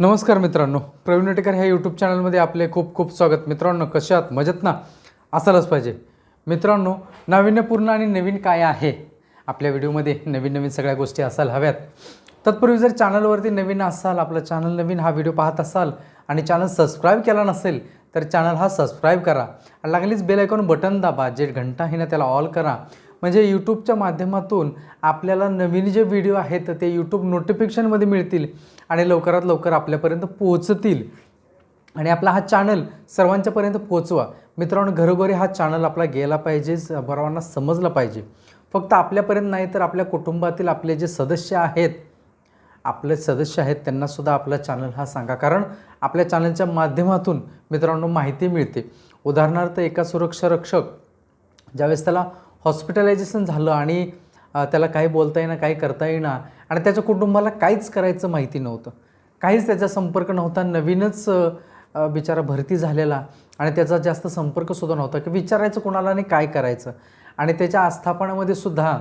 नमस्कार मित्रांनो. प्रवीण नटेकर ह्या यूट्यूब चॅनलमध्ये आपले खूप खूप स्वागत. मित्रांनो कसे आहात? मजेत ना? असायलाच पाहिजे. मित्रांनो नाविन्यपूर्ण आणि नवीन काय आहे? आपल्या व्हिडिओमध्ये नवीन नवीन सगळ्या गोष्टी असायला हव्यात. तत्पूर्वी जर चॅनलवरती नवीन असाल आपलं चॅनल नवीन हा व्हिडिओ पाहत असाल आणि चॅनल सबस्क्राईब केला नसेल तर चॅनल हा सबस्क्राईब करा. आणि लागलीच बेल आयकॉन बटन दाबा. जे घंटा आहे ना त्याला ऑल करा. म्हणजे यूट्यूबच्या माध्यमातून आपल्याला नवीन जे व्हिडिओ आहेत ते यूट्यूब नोटिफिकेशनमध्ये मिळतील आणि लवकरात लवकर आपल्यापर्यंत पोहोचतील. आणि आपला हा चॅनल सर्वांच्यापर्यंत पोहोचवा. मित्रांनो घरोघरी हा चॅनल आपला गेला पाहिजे सर्वांना समजला पाहिजे. फक्त आपल्यापर्यंत नाही तर आपल्या कुटुंबातील आपले जे सदस्य आहेत आपले सदस्य आहेत त्यांनासुद्धा आपला चॅनल हा सांगा. कारण आपल्या चॅनलच्या माध्यमातून मित्रांनो माहिती मिळते. उदाहरणार्थ एका सुरक्षा रक्षक ज्यावेळेस त्याला हॉस्पिटलायझेशन झालं आणि त्याला काही बोलता येईना काही करता येईना आणि त्याच्या कुटुंबाला काहीच करायचं माहिती नव्हतं. काहीच त्याचा संपर्क नव्हता. नवीनच बिचारा भरती झालेला आणि त्याचा जास्त संपर्कसुद्धा नव्हता की विचारायचं कोणाला आणि काय करायचं. आणि त्याच्या आस्थापनामध्ये सुद्धा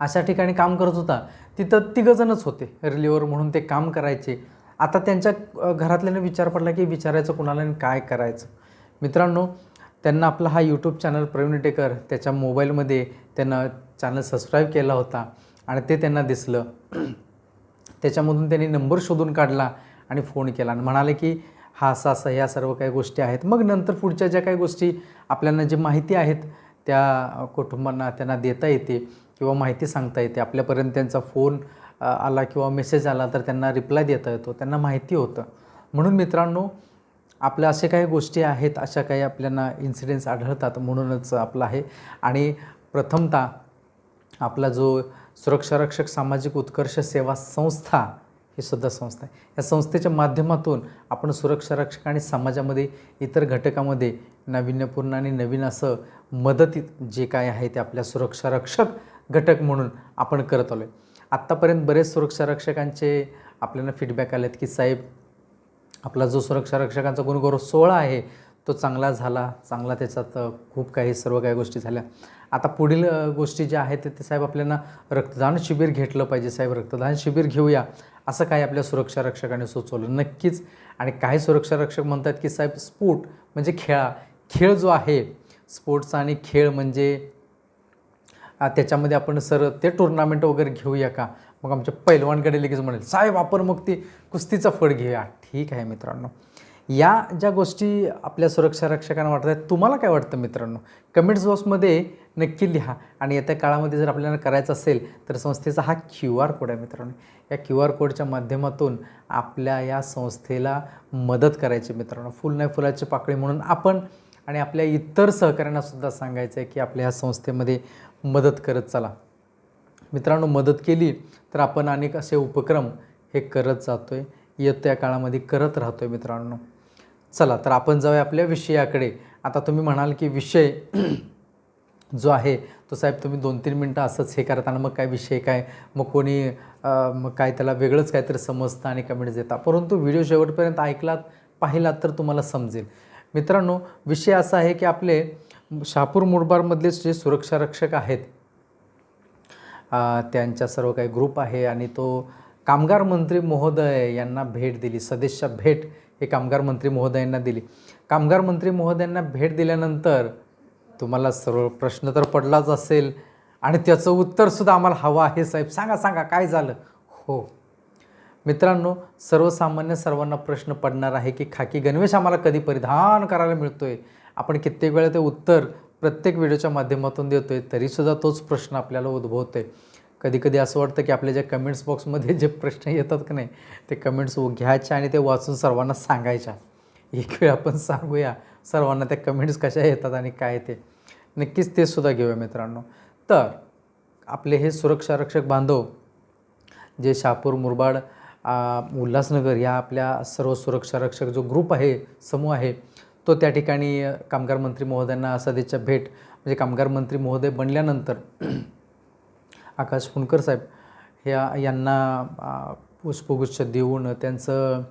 अशा ठिकाणी काम करत होता. तिथं तिघंजणच होते रिलीवर म्हणून ते काम करायचे. आता त्यांच्या घरातल्यानं घरातल्याने विचार पडला की विचारायचं कोणाला आणि काय करायचं. मित्रांनो त्यांना आपला हा यूट्यूब चॅनल प्रवीण टेकर त्याच्या मोबाईलमध्ये त्यांना चॅनल सबस्क्राईब केला होता आणि ते त्यांना दिसलं. त्याच्यामधून त्यांनी नंबर शोधून काढला आणि फोन केला आणि म्हणाले की हा असा असं ह्या सर्व काही गोष्टी आहेत. मग नंतर पुढच्या ज्या काही गोष्टी आपल्याला जे माहिती आहेत त्या कुटुंबांना त्यांना देता येते किंवा माहिती सांगता येते. आपल्यापर्यंत त्यांचा फोन आला किंवा मेसेज आला तर त्यांना रिप्लाय देता येतो. त्यांना माहिती होतं. म्हणून मित्रांनो आपल्या असे काही गोष्टी आहेत अशा काही आपल्याला इन्सिडेंट्स आढळतात म्हणूनच आपलं आहे. आणि प्रथमतः आपला जो सुरक्षारक्षक सामाजिक उत्कर्ष सेवा संस्था ही सुद्धा संस्था आहे. या संस्थेच्या माध्यमातून आपण सुरक्षारक्षक आणि समाजामध्ये इतर घटकामध्ये नाविन्यपूर्ण आणि नवीन असं मदतीत जे काय आहे ते आपल्या सुरक्षारक्षक घटक म्हणून आपण करत आलो आहे आत्तापर्यंत बरेच सुरक्षारक्षकांचे आपल्याला फीडबॅक आलेत की साहेब आपला जो सुरक्षा रक्षकांचा गुणगौरव सोहळा आहे तो चांगला झाला. चांगला त्याच्यात खूप काही सर्व काही गोष्टी झाल्या. आता पुढील गोष्टी ज्या आहेत ते साहेब आपल्याला रक्तदान शिबिर घेतलं पाहिजे. साहेब रक्तदान शिबिर घेऊया. असं काही आपल्या सुरक्षा रक्षकाने सुचवलं नक्कीच. आणि काही सुरक्षा रक्षक म्हणतात की साहेब स्पोर्ट म्हणजे खेळा. खेळ जो आहे स्पोर्ट्स आणि खेळ म्हणजे त्याच्यामध्ये आपण सर ते टुर्नामेंट वगैरे घेऊया का? मग आमच्या पैलवानकडे लगेच म्हणेल साहेब आपण मग ती कुस्तीचा फळ घेऊया. ठीक आहे मित्रांनो. या ज्या गोष्टी आपल्या सुरक्षा रक्षकांना वाटत आहेत तुम्हाला काय वाटतं मित्रांनो? कमेंट्स बॉक्समध्ये नक्की लिहा आणि येत्या काळामध्ये जर आपल्याला करायचं असेल तर संस्थेचा हा क्यू आर कोड आहे मित्रांनो. या क्यू आर कोडच्या माध्यमातून आपल्या या संस्थेला मदत करायची मित्रांनो. फुल नाही फुलाची पाकळी म्हणून आपण आणि आपल्या इतर सहकाऱ्यांनासुद्धा सांगायचं आहे की आपल्या ह्या संस्थेमध्ये मदत करत चला. मित्रांनो मदत केली तर आपण अनेक असे उपक्रम हे करत जातो आहे येत्या काळामध्ये करत राहतो आहे मित्रांनो. चला तर आपण जाऊया आपल्या विषयाकडे. आता तुम्ही म्हणाल की विषय जो आहे तो साहेब तुम्ही दोन तीन मिनटं असंच हे करताना मग काय विषय काय? मग कोणी मग काय त्याला वेगळंच काहीतरी समजतं आणि कमेंट्स देता परंतु व्हिडिओ शेवटपर्यंत ऐकलात पाहिलात तर तुम्हाला समजेल. मित्रांनो विषय असा आहे की आपले शहापूर मुरबाडमधले जे सुरक्षा रक्षक आहेत त्यांच्या सर्व काही ग्रुप आहे आणि तो कामगार मंत्री महोदय यांना भेट दिली सदस्य भेट हे कामगार मंत्री महोदयांना दिली. कामगार मंत्री महोदयांना भेट दिल्यानंतर तुम्हाला सर्व प्रश्न तर पडलाच असेल आणि त्याचं उत्तरसुद्धा आम्हाला हवं आहे साहेब. सांगा सांगा काय झालं? हो. मित्रांनो सर्वसामान्य सर्वांना प्रश्न पडणार आहे की खाकी गणवेश आम्हाला कधी परिधान करायला मिळतो आहे आपण कित्येक वेळा ते उत्तर प्रत्येक व्हिडिओच्या माध्यमातून देतो आहे तरीसुद्धा तोच प्रश्न आपल्याला उद्भवतो आहे कधीकधी असं वाटतं की आपल्या ज्या कमेंट्स बॉक्समध्ये जे प्रश्न येतात की नाही ते कमेंट्स घ्यायच्या आणि ते वाचून सर्वांना सांगायच्या. एक वेळ आपण सांगूया सर्वांना त्या कमेंट्स कशा येतात आणि काय ते. नक्कीच ते सुद्धा घेऊया मित्रांनो. तर आपले हे सुरक्षा रक्षक बांधव जे शापूर मुरबाड उल्हासनगर या आपल्या सर्व सुरक्षा रक्षक जो ग्रुप आहे समूह आहे तो त्या ठिकाणी कामगार मंत्री महोदयांना सदेच्या भेट म्हणजे कामगार मंत्री महोदय बनल्यानंतर आकाश फुंडकर साहेब ह्या यांना पुष्पगुच्छ देऊन त्यांचं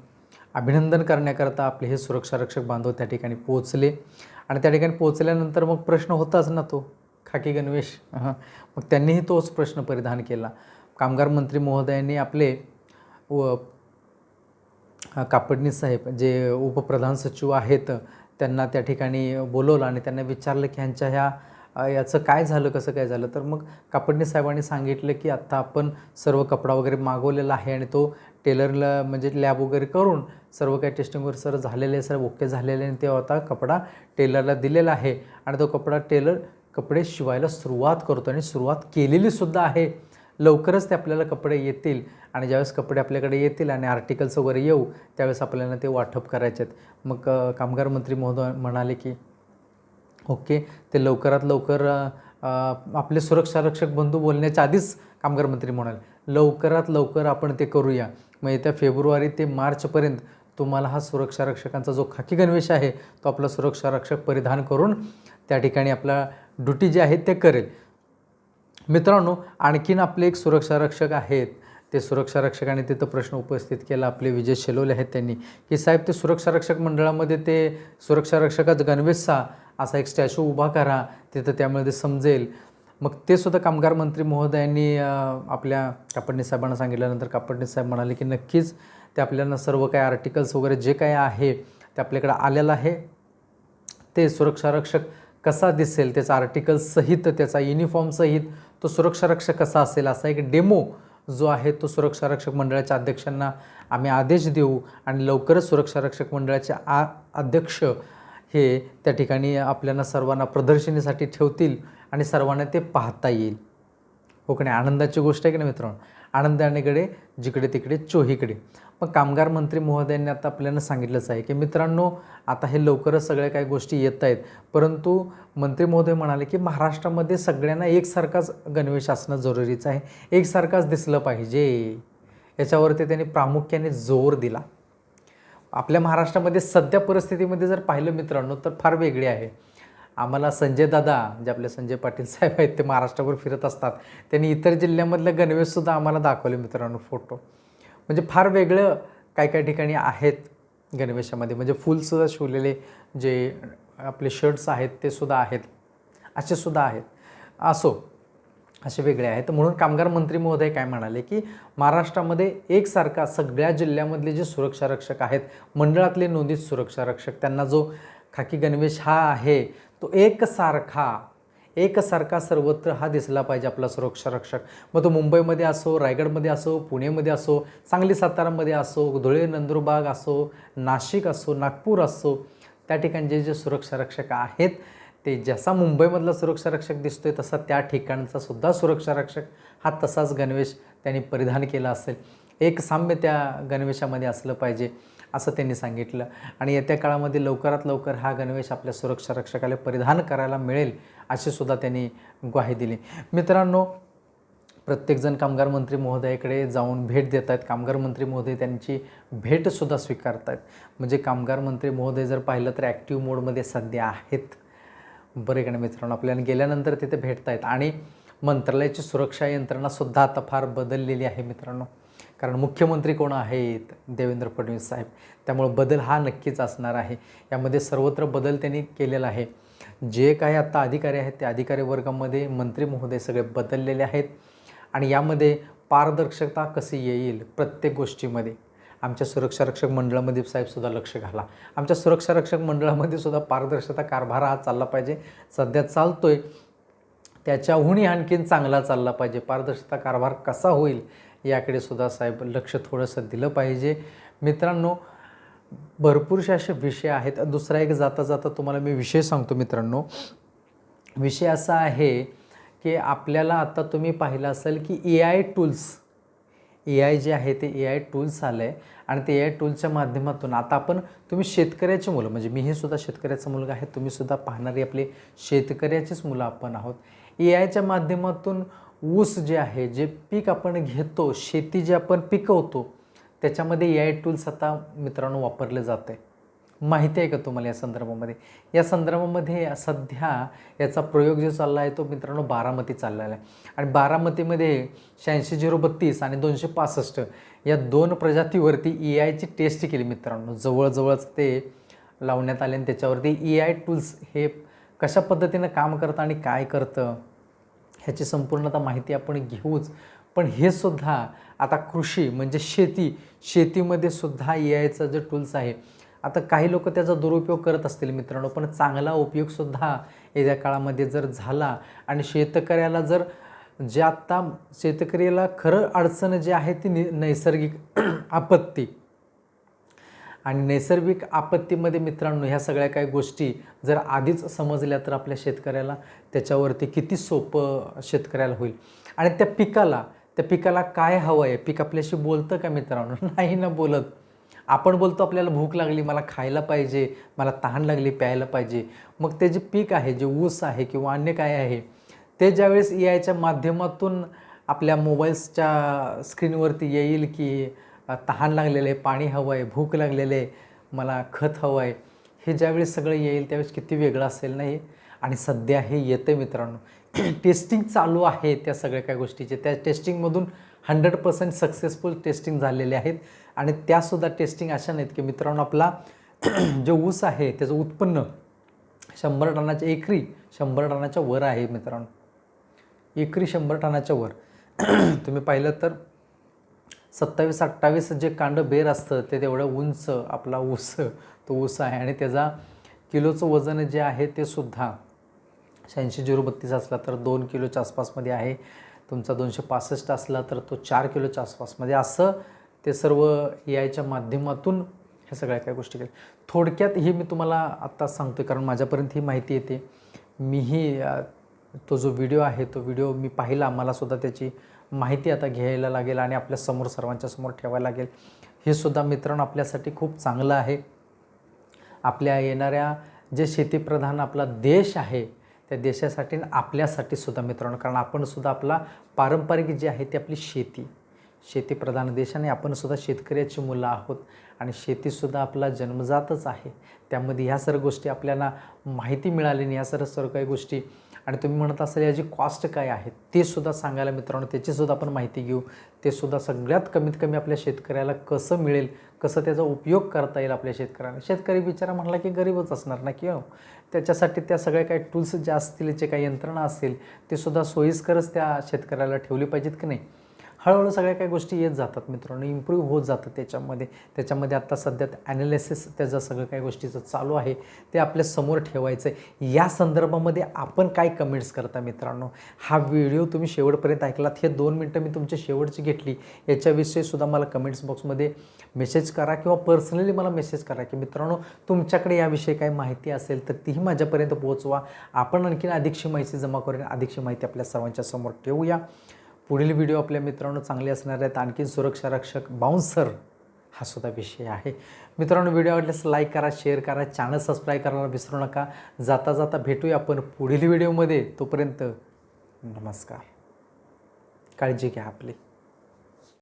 अभिनंदन करण्याकरता आपले हे सुरक्षा रक्षक बांधव त्या ठिकाणी पोहोचले. आणि त्या ठिकाणी पोहोचल्यानंतर मग प्रश्न होताच ना तो. खाकी गणवेश. हां मग त्यांनीही तोच प्रश्न परिधान केला. कामगार मंत्री महोदयांनी आपले व कापडणी साहेब जे उपप्रधान सचिव आहेत त्यांना त्या ठिकाणी बोलवलं आणि त्यांना विचारलं की ह्यांच्या ह्या याचं काय झालं कसं काय झालं? तर मग कापडणी साहेबांनी सांगितलं की आत्ता आपण सर्व कपडा वगैरे मागवलेला आहे आणि तो टेलरला म्हणजे लॅब वगैरे करून सर्व काही टेस्टिंग वगैरे सर झालेले आहे, सर ओके झालेले आहे आणि ते आता कपडा टेलरला दिलेला आहे. आणि तो कपडा टेलर कपडे शिवायला सुरुवात करतो आणि सुरुवात केलेलीसुद्धा आहे. लवकरच ते आपल्याला कपडे येतील आणि ज्यावेळेस कपडे आपल्याकडे येतील आणि आर्टिकल्स वगैरे येऊ त्यावेळेस आपल्याला ते वाटप करायचे आहेत मग कामगार मंत्री महोदय म्हणाले की ओके? ते लवकरात लवकर आपले सुरक्षा रक्षक बंधू बोलण्याच्या आधीच कामगार मंत्री म्हणाले. लवकरात लवकर आपण ते करूया. मग येत्या फेब्रुवारी ते मार्चपर्यंत तुम्हाला हा सुरक्षा रक्षकांचा जो खाकी गणवेश आहे तो आपला सुरक्षा रक्षक परिधान करून त्या ठिकाणी आपला ड्युटी जी आहे ते करेल. मित्रांनो आणखीन आपले एक सुरक्षा रक्षक आहेत. ते सुरक्षा रक्षकाने तिथं प्रश्न उपस्थित केला. आपले विजय शेलवले आहेत त्यांनी. की साहेब ते सुरक्षा रक्षक मंडळामध्ये ते सुरक्षा रक्षकाच गणवेशचा असा एक स्टॅच्यू उभा करा. तिथं त्यामुळे ते समजेल. मग ते सुद्धा कामगार मंत्री महोदयांनी आपल्या कापडणे साहेबांना सांगितल्यानंतर कापडणे साहेब म्हणाले की नक्कीच ते आपल्याला सर्व काही आर्टिकल्स वगैरे जे काय आहे ते आपल्याकडे आलेलं आहे. ते सुरक्षा रक्षक कसा दिसेल? त्याचा आर्टिकल्स सहित त्याचा युनिफॉर्म सहित तो सुरक्षा रक्षक कसा असेल? असा एक डेमो जो आहे तो सुरक्षा रक्षक मंडळाच्या अध्यक्षांना आम्ही आदेश देऊ आणि लवकरच सुरक्षा रक्षक मंडळाचे आ अध्यक्ष हे त्या ठिकाणी आपल्याला सर्वांना प्रदर्शनीसाठी ठेवतील आणि सर्वांना ते पाहता येईल. हो की नाही? आनंदाची गोष्ट आहे की नाही मित्रांनो? आनंदानेकडे जिकडे तिकडे चोहीकडे. मग कामगार मंत्री महोदयांनी आता आपल्याला सांगितलंच आहे की मित्रांनो आता हे लवकरच सगळ्या काही गोष्टी येत आहेत. परंतु मंत्री महोदय म्हणाले की महाराष्ट्रामध्ये सगळ्यांना एकसारखाच गणवेश असणं जरुरीचं आहे. एकसारखाच दिसलं पाहिजे. याच्यावरती त्यांनी प्रामुख्याने जोर दिला. आपल्या महाराष्ट्रामध्ये सध्या परिस्थितीमध्ये जर पाहिलं मित्रांनो तर फार वेगळी आहे. आम्हाला संजय दादा जे आपले संजय पाटील साहेब आहेत ते महाराष्ट्रावर फिरत असतात. त्यांनी इतर जिल्ह्यामधले गणवेशसुद्धा आम्हाला दाखवले मित्रांनो फोटो. म्हणजे फार वेगळं काय काय ठिकाणी आहेत गणवेशामध्ये. म्हणजे फुलसुद्धा शिवलेले जे आपले शर्ट्स आहेत ते सुद्धा आहेत. असे सुद्धा आहेत. असो असे वेगळे आहेत. म्हणून कामगार मंत्री महोदय काय म्हणाले की महाराष्ट्रामध्ये एकसारखा सगळ्या जिल्ह्यामधले जे सुरक्षा रक्षक आहेत मंडळातले नोंदीत सुरक्षा रक्षक त्यांना जो खाकी गणवेश हा आहे तो एकसारखा एकसारखा सर्वत्र हा दिसला पाहिजे आपला सुरक्षा रक्षक मग तो मुंबईमध्ये असो रायगडमध्ये असो पुणेमध्ये असो सांगली सातारामध्ये असो धुळे नंदुरबाग असो नाशिक असो नागपूर असो त्या ठिकाणचे जे सुरक्षा रक्षक आहेत ते जसा मुंबईमधला सुरक्षा रक्षक दिसतोय तसा त्या ठिकाणचा सुद्धा सुरक्षा रक्षक हा तसाच गणवेश त्यांनी परिधान केला असेल. एक साम्य त्या गणवेशामध्ये असलं पाहिजे. असं त्यांनी सांगितलं. आणि येत्या काळामध्ये लवकरात लवकर हा गणवेश आपल्या सुरक्षा रक्षकाला परिधान करायला मिळेल अशी सुद्धा त्यांनी ग्वाही दिली. मित्रांनो प्रत्येकजण कामगार मंत्री महोदयाकडे जाऊन भेट देत आहेत कामगार मंत्री महोदय त्यांची भेटसुद्धा स्वीकारत आहेत म्हणजे कामगार मंत्री महोदय जर पाहिलं तर ॲक्टिव्ह मोडमध्ये सध्या आहेत. बरे का मित्रांनो? आपल्याला गेल्यानंतर तिथे भेटत आहेत आणि मंत्रालयाची सुरक्षा यंत्रणासुद्धा आता फार बदललेली आहे मित्रांनो. कारण मुख्यमंत्री कोण आहेत? देवेंद्र फडणवीस साहेब. त्यामुळं बदल हा नक्कीच असणार आहे. यामध्ये सर्वत्र बदल त्यांनी केलेला आहे. जे काही आत्ता अधिकारी आहेत त्या अधिकारी वर्गामध्ये मंत्री महोदय सगळे बदललेले आहेत. आणि यामध्ये पारदर्शकता कशी येईल प्रत्येक गोष्टीमध्ये? आमच्या सुरक्षारक्षक मंडळामध्ये साहेबसुद्धा लक्ष घाला. आमच्या सुरक्षारक्षक मंडळामध्ये सुद्धा पारदर्शकता कारभार हा चालला पाहिजे. सध्या चालतोय. त्याच्याहूनही आणखीन चांगला चालला पाहिजे. पारदर्शकता कारभार कसा होईल? याकडे सुद्धा साहेब लक्ष थोडंसं दिलं पाहिजे. मित्रांनो भरपूरसे असे विषय आहेत. दुसरा एक जाता जाता तुम्हाला मी विषय सांगतो मित्रांनो. विषय असा आहे की आपल्याला आता तुम्ही पाहिलं असेल की A I tools A I जे आहे ते ए आय टूल्स आलं आहे आणि ते ए आय टूल्सच्या माध्यमातून आता आपण तुम्ही शेतकऱ्याची मुलं म्हणजे मीही सुद्धा शेतकऱ्याचा मुलगा आहे तुम्ही सुद्धा पाहणारी आपले शेतकऱ्याचीच मुलं आपण आहोत. ए आयच्या माध्यमातून ऊस जे आहे जे पीक आपण घेतो शेती जे आपण पिकवतो त्याच्यामध्ये ए आय टूल्स आता मित्रांनो वापरले जाते. माहिती आहे का तुम्हाला या संदर्भामध्ये? या संदर्भामध्ये सध्या याचा प्रयोग जो चालला आहे तो मित्रांनो बारामती चाललेला आहे. आणि बारामतीमध्ये शहाऐंशी झिरो बत्तीस आणि दोनशे पासष्ट या दोन प्रजातीवरती ए आयची टेस्ट केली मित्रांनो. जवळजवळच ते लावण्यात आले आणि त्याच्यावरती ए आय टूल्स हे कशा पद्धतीनं काम करतं आणि काय करतं ह्याची संपूर्णता माहिती आपण घेऊच. पण हे सुद्धा आता कृषी म्हणजे शेती शेतीमध्ये सुद्धा ए आयचं जे टूल्स आहे आता काही लोक त्याचा दुरुपयोग करत असतील मित्रांनो पण चांगला उपयोगसुद्धा येत्या काळामध्ये जर झाला आणि शेतकऱ्याला जर जे आत्ता शेतकऱ्याला खरं अडचण जे आहे ती नि नैसर्गिक आपत्ती आणि नैसर्गिक आपत्तीमध्ये मित्रांनो ह्या सगळ्या काही गोष्टी जर आधीच समजल्या तर आपल्या शेतकऱ्याला त्याच्यावरती किती सोपं शेतकऱ्याला होईल. आणि त्या पिकाला त्या पिकाला काय हवं आहे? पीक आपल्याशी बोलतं का मित्रांनो? नाही ना बोलत. आपण बोलतो आपल्याला भूक लागली मला खायला पाहिजे मला तहान लागली प्यायला पाहिजे. मग ते जे पीक आहे जे ऊस आहे किंवा अन्य काय आहे ते ज्यावेळेस ए आयच्या माध्यमातून आपल्या मोबाईल्सच्या स्क्रीनवरती येईल की तहान लागलेलं आहे पाणी हवं आहे भूक लागलेलं आहे मला खत हवं आहे हे ज्यावेळेस सगळं येईल त्यावेळेस किती वेगळं असेल नाही? आणि सध्या हे येतं मित्रांनो. टेस्टिंग चालू आहे त्या सगळ्या काय गोष्टीचे. त्या टेस्टिंगमधून हंड्रेड पर्सेंट सक्सेसफुल टेस्टिंग झालेले आहेत. आणि त्यासुद्धा टेस्टिंग अशा नाहीत की मित्रांनो आपला जो ऊस आहे त्याचं उत्पन्न शंभर टनाच्या एकरी शंभर टनाच्या वर आहे मित्रांनो. एकरी शंभर टनाच्या वर. तुम्ही पाहिलं तर सत्तावीस अठ्ठावीस जे कांड बेर असतं ते तेवढं उंच आपला ऊस तो ऊस आहे आणि त्याचा किलोचं वजन जे आहे ते सुद्धा शहाऐंशी झिरो बत्तीस असला तर दोन किलोच्या आसपासमध्ये आहे. तुमचा दोनशे पासष्ट असला तर तो चार किलोच्या आसपासमध्ये. असं ते सर्व ए आयच्या माध्यमातून ह्या सगळ्या काही गोष्टी केल्या. थोडक्यात ही मी तुम्हाला आत्ता सांगतो कारण माझ्यापर्यंत ही माहिती येते. मीही तो जो व्हिडिओ आहे तो व्हिडिओ मी पाहिला. मलासुद्धा त्याची माहिती आता घ्यायला लागेल आणि आपल्यासमोर सर्वांच्या समोर ठेवायला लागेल. हे सुद्धा मित्रांनो आपल्यासाठी खूप चांगलं आहे. आपल्या येणाऱ्या जे शेतीप्रधान आपला देश आहे त्या देशासाठी आणि आपल्यासाठी सुद्धा मित्रांनो कारण आपण सुद्धा आपला पारंपरिक जे आहे ती आपली शेती. शेतीप्रधान देश आणि आपण सुद्धा शेतकऱ्याची मुलं आहोत. आणि शेतीसुद्धा आपला जन्मजातच आहे. त्यामध्ये ह्या सर्व गोष्टी आपल्याला माहिती मिळाली आणि ह्या सर्व सर्व काही गोष्टी आणि तुम्ही म्हणत असाल याची कॉस्ट काय आहे? ते सुद्धा सांगायला मित्रांनो त्याचीसुद्धा आपण माहिती घेऊ. ते सुद्धा सगळ्यात कमीत कमी आपल्या शेतकऱ्याला कसं मिळेल कसं त्याचा उपयोग करता येईल आपल्या शेतकऱ्याला शेतकरी बिचारा म्हणला की गरीबच असणार ना किंवा हो? त्याच्यासाठी त्या सगळ्या काही टूल्स ज्या असतील जे काही यंत्रणा असतील ते सुद्धा सोयीस्करच त्या शेतकऱ्याला ठेवली पाहिजेत की नाही? हळूहळू सगळ्या काही गोष्टी येत जातात मित्रांनो इम्प्रूव्ह होत जातं त्याच्यामध्ये. त्याच्यामध्ये आत्ता सध्या ॲनालिसिस त्याचं सगळं काही गोष्टीचं चालू आहे ते आपल्यासमोर ठेवायचं आहे या संदर्भामध्ये आपण काय कमेंट्स करता मित्रांनो? हा व्हिडिओ तुम्ही शेवटपर्यंत ऐकलात हे दोन मिनटं मी तुमच्या शेवटची घेतली. याच्याविषयी सुद्धा मला कमेंट्स बॉक्समध्ये मेसेज करा किंवा पर्सनली मला मेसेज करा की मित्रांनो तुमच्याकडे याविषयी काही माहिती असेल तर तीही माझ्यापर्यंत पोहोचवा. आपण आणखीन अधिकशी माहिती जमा करून अधिकशी माहिती आपल्या सर्वांच्या समोर ठेवूया. पुढील व्हिडिओ आपल्या मित्रांनो चांगले असणार आहेत. आणखी सुरक्षा रक्षक बाउन्सर हा सुद्धा विषय आहे. मित्रांनो व्हिडिओ आवडल्यास लाईक करा शेअर करा चॅनल सबस्क्राईब करायला विसरू नका. जाता जाता भेटूया आपण पुढील व्हिडिओमध्ये. तोपर्यंत नमस्कार. काळजी घ्या आपली.